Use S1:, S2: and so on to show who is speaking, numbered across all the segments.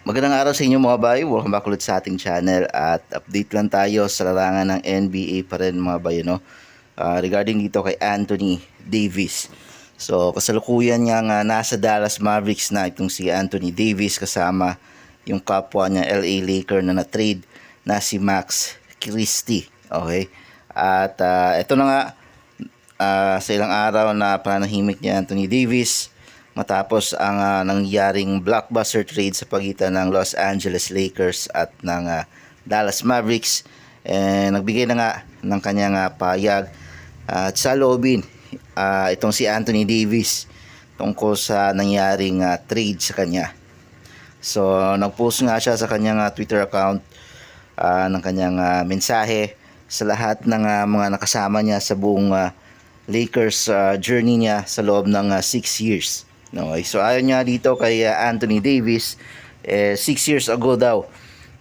S1: Magandang araw sa inyo mga bayo. Welcome back ulit sa ating channel at update lang tayo sa larangan ng NBA pa rin mga bayo no. Ah, regarding dito kay Anthony Davis. So kasalukuyan nga nga nasa Dallas Mavericks na itong si Anthony Davis kasama yung kapwa niya LA Laker na na-trade na si Max Christie. Okay? At ah, ito na nga ah, sa ilang araw na pananahimik ni Anthony Davis matapos ang ah, nangyaring blockbuster trade sa pagitan ng Los Angeles Lakers at ng ah, Dallas Mavericks. Eh, nagbigay na nga ng kanyang ah, payag. At sa loobin ah, itong si Anthony Davis tungkol sa nangyaring ah, trade sa kanya. So nagpost nga siya sa kanyang ah, Twitter account ah, ng kanyang ah, mensahe sa lahat ng ah, mga nakasama niya sa buong ah, Lakers ah, journey niya sa loob ng 6 years. No, so ayon niya dito kay ah, Anthony Davis, 6 years ago daw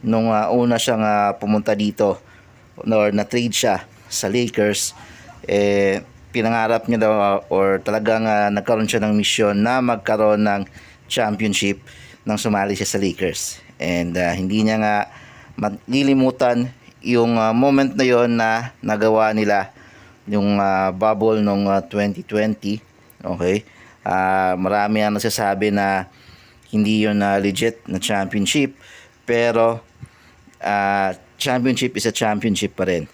S1: nung ah, una siyang ah, pumunta dito or na-trade siya sa Lakers, eh, pinangarap niya daw ah, or talagang ah, nagkaroon siya ng misyon na magkaroon ng championship nang sumali siya sa Lakers. And ah, hindi niya nga malilimutan yung ah, moment na yon na nagawa nila yung ah, bubble nung ah, 2020. Okay? Ah, marami ang nagsasabi na hindi yun na legit na championship pero ah, championship is a championship pa rin.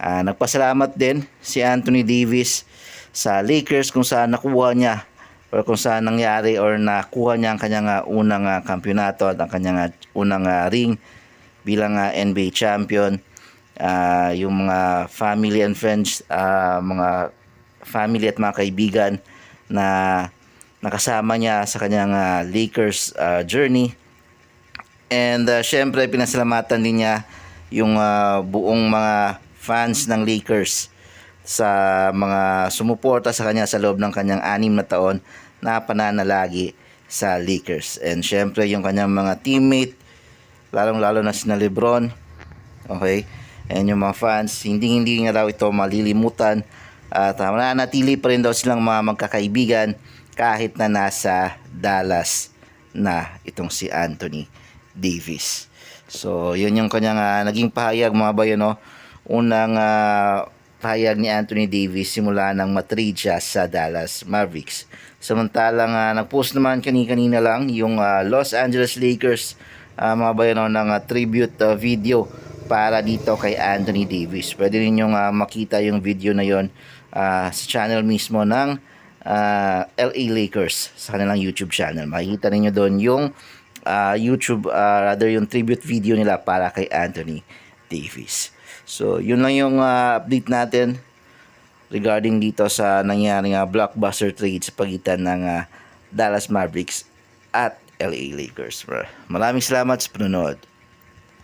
S1: Ah, nagpasalamat din si Anthony Davis sa Lakers kung saan nakuha niya or kung saan nangyari or nakuha niya ang kanyang ah, unang ah, kampyonato at ang kanyang ah, unang ah, ring bilang ah, NBA champion. Ah, yung mga family and friends, ah, mga family at mga kaibigan na nakasama niya sa kanyang ah, Lakers ah, journey. And uh, syempre pinasalamatan din niya yung ah, buong mga fans ng Lakers sa mga sumuporta sa kanya sa loob ng kanyang anim na taon na pananalagi sa Lakers. And syempre yung kanyang mga teammate, lalong-lalo na sina Lebron, okay? And yung mga fans, hindi hindi nga daw ito malilimutan at uh, mananatili pa rin daw silang mga magkakaibigan kahit na nasa Dallas na itong si Anthony Davis. So, yun yung kanyang ah, naging pahayag mga bayo, no? Unang ah, pahayag ni Anthony Davis simula nang matrade siya sa Dallas Mavericks. Samantalang ah, nag-post naman kani-kanina lang yung ah, Los Angeles Lakers ah, mga bayo, no, ng ah, tribute ah, video para dito kay Anthony Davis. Pwede ninyong ah, makita yung video na yon ah, sa channel mismo ng ah, LA Lakers sa kanilang YouTube channel. Makikita ninyo doon yung ah, YouTube, ah, rather yung tribute video nila para kay Anthony Davis. So, yun lang yung ah, update natin regarding dito sa nangyaring ah, blockbuster trade sa pagitan ng ah, Dallas Mavericks at LA Lakers. Maraming salamat sa panonood.